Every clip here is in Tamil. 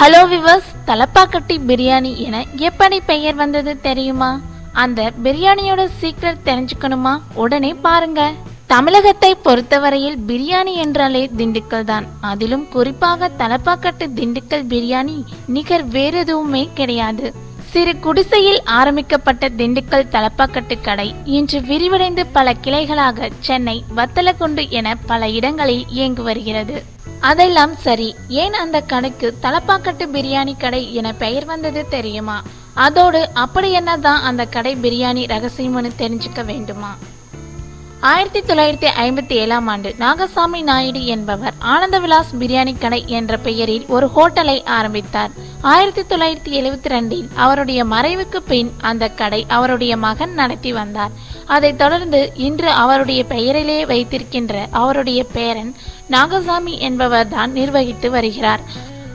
ஹலோ விவர்ஸ் தலப்பாக்கட்டி பிரியாணி என எப்படி பெயர் வந்தது தெரியுமா? அந்த பிரியாணியோட சீக்ரெட் தெரிஞ்சுக்கணுமா? உடனே பாருங்க. தமிழகத்தை பொறுத்தவரையில் பிரியாணி என்றாலே திண்டுக்கல் தான். அதிலும் குறிப்பாக தலப்பாக்கட்டு திண்டுக்கல் பிரியாணி நிகர் வேறு எதுவுமே கிடையாது. சிறு குடிசையில் ஆரம்பிக்கப்பட்ட திண்டுக்கல் தலப்பாக்கட்டு கடை இன்று விரிவடைந்து பல கிளைகளாக சென்னை வத்தலக்குண்டு என பல இடங்களில் இயங்கி வருகிறது. அதெல்லாம் சரி. ஏன் அந்த கடைக்கு தலப்பாக்கட்டு பிரியாணி கடை என பெயர் வந்தது தெரியுமா? அதோடு அப்படி என்னதான் அந்த கடை பிரியாணி ரகசியம்னு தெரிஞ்சுக்க வேண்டுமா? ஆயிரத்தி தொள்ளாயிரத்தி ஐம்பத்தி ஏழாம் ஆண்டு நாகசாமி நாயுடு என்பவர் ஆனந்த விலாஸ் பிரியாணி கடை என்ற பெயரில் ஒரு ஹோட்டலை ஆரம்பித்தார். ஆயிரத்தி தொள்ளாயிரத்தி எழுவத்தி ரெண்டில் அவருடைய மறைவுக்கு பின் அந்த கடை அவருடைய மகன் நடத்தி வந்தார். அதைத் தொடர்ந்து இன்று அவருடைய பெயரிலே வைத்திருக்கின்ற அவருடைய பேரன் நாகசாமி என்பவர் தான் நிர்வகித்து வருகிறார்.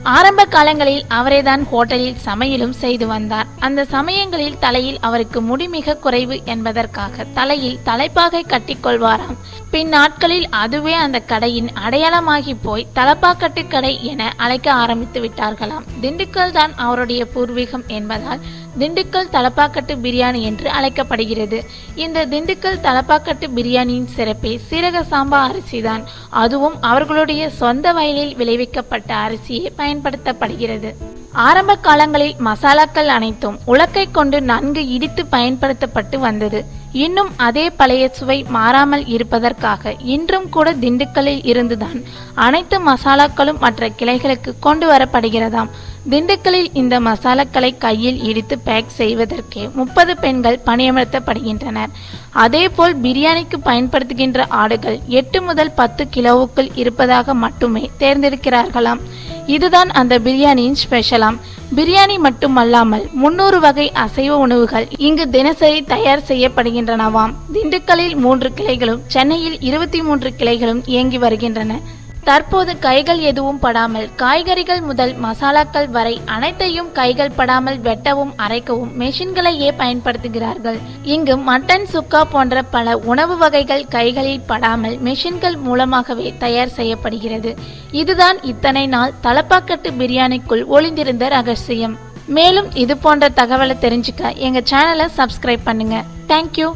ஆரம்ப காலங்களில் அவரேதான் ஹோட்டலில் சமையலும் செய்து வந்தார். அந்த சமயங்களில் தலையில் அவருக்கு முடி மிக குறைவு என்பதற்காக தலையில் தலைப்பாகை கட்டிக்கொள்வாராம். பின் நாட்களில் அதுவே அந்த கடையின் அடையாளமாகி போய் தலப்பாக்கட்டு கடை என அழைக்க ஆரம்பித்து விட்டார்களாம். திண்டுக்கல் தான் அவருடைய பூர்வீகம் என்பதால் திண்டுக்கல் தலப்பாக்கட்டு பிரியாணி என்று அழைக்கப்படுகிறது. இந்த திண்டுக்கல் தலப்பாக்கட்டு பிரியாணியின் சிறப்பே சீரக சாம்பா அரிசிதான் அதுவும் அவர்களுடைய சொந்த வயலில் விளைவிக்கப்பட்ட அரிசியே பயன்படுத்தப்படுகிறது. ஆரம்ப காலங்களில் மசாலாக்கள் அனைத்தும் உலக்கை கொண்டு நன்கு இடித்து பயன்படுத்தப்பட்டு வந்தது. இன்னும் அதே பழைய சுவை மாறாமல் இருப்பதற்காக இன்றும் கூட திண்டுக்கல்லில் இருந்துதான் அனைத்து மசாலாக்களும் மற்ற கிளைகளுக்கு கொண்டு வரப்படுகிறதாம். திண்டுக்கல்லில் இந்த மசாலாக்களை கையில் இடித்து பேக் செய்வதற்கே முப்பது பெண்கள் பணியமர்த்தப்படுகின்றனர். அதேபோல் பிரியாணிக்கு பயன்படுத்துகின்ற ஆடுகள் எட்டு முதல் பத்து கிலோவுக்குள் இருப்பதாக மட்டுமே தேர்ந்தெடுக்கிறார்களாம். இதுதான் அந்த பிரியாணியின் ஸ்பெஷலாம் பிரியாணி மட்டுமல்லாமல் முன்னூறு வகை அசைவ உணவுகள் இங்கு தினசரி தயார் செய்யப்படுகின்றனவாம். திண்டுக்கல்லில் மூன்று கிளைகளும் சென்னையில் இருபத்தி மூன்று கிளைகளும் இயங்கி வருகின்றன. தற்போது கைகள் எதுவும் படாமல் காய்கறிகள் முதல் மசாலாக்கள் வரை அனைத்தையும் கைகள் படாமல் வெட்டவும் அரைக்கவும் மெஷின்களையே பயன்படுத்துகிறார்கள். இங்கு மட்டன் சுக்கா போன்ற பல உணவு வகைகள் கைகளில் படாமல் மெஷின்கள் மூலமாகவே தயார் செய்யப்படுகிறது. இதுதான் இத்தனை நாள் தலப்பாக்கட்டு பிரியாணிக்குள் ஒளிந்திருந்த ரகசியம். மேலும் இது போன்ற தகவலை தெரிஞ்சுக்க எங்க சேனலை சப்ஸ்கிரைப் பண்ணுங்க. தேங்க்யூ